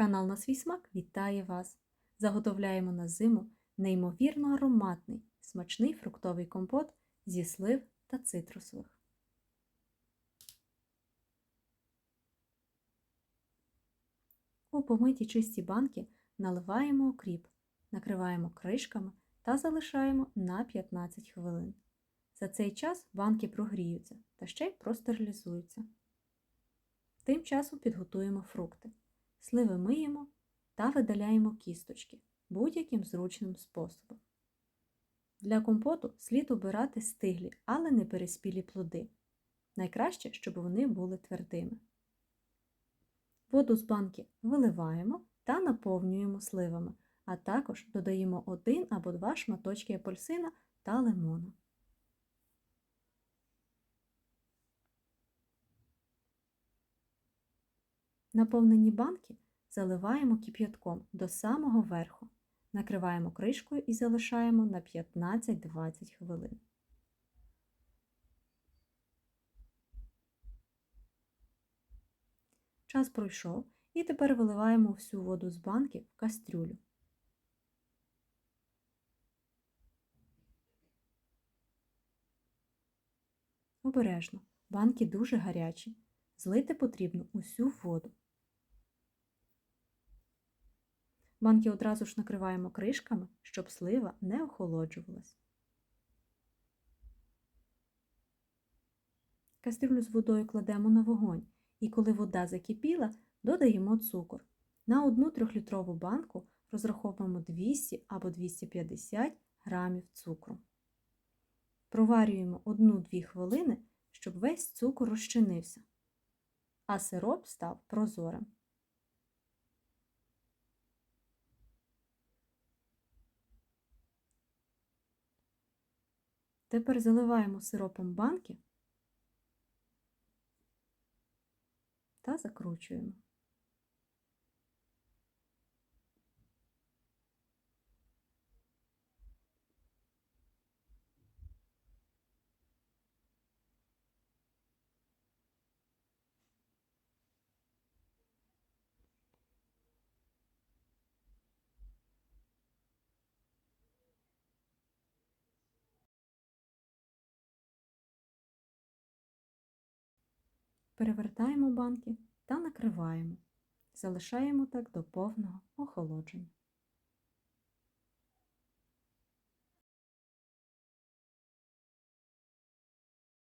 Канал на свій смак вітає вас! Заготовляємо на зиму неймовірно ароматний, смачний фруктовий компот зі слив та цитрусових. У помиті чисті банки наливаємо окріп, накриваємо кришками та залишаємо на 15 хвилин. За цей час банки прогріються та ще й простерилізуються. Тим часом підготуємо фрукти. Сливи миємо та видаляємо кісточки будь-яким зручним способом. Для компоту слід обирати стиглі, але не переспілі плоди. Найкраще, щоб вони були твердими. Воду з банки виливаємо та наповнюємо сливами, а також додаємо один або два шматочки апельсина та лимона. Наповнені банки заливаємо кип'ятком до самого верху, накриваємо кришкою і залишаємо на 15-20 хвилин. Час пройшов і тепер виливаємо всю воду з банки в кастрюлю. Обережно, банки дуже гарячі. Злити потрібно усю воду. Банки одразу ж накриваємо кришками, щоб слива не охолоджувалась. Кастрюлю з водою кладемо на вогонь і коли вода закипіла, додаємо цукор. На одну 3-літрову банку розраховуємо 200 або 250 грамів цукру. Проварюємо 1-2 хвилини, щоб весь цукор розчинився, а сироп став прозорим. Тепер заливаємо сиропом банки та закручуємо. Перевертаємо банки та накриваємо. Залишаємо так до повного охолодження.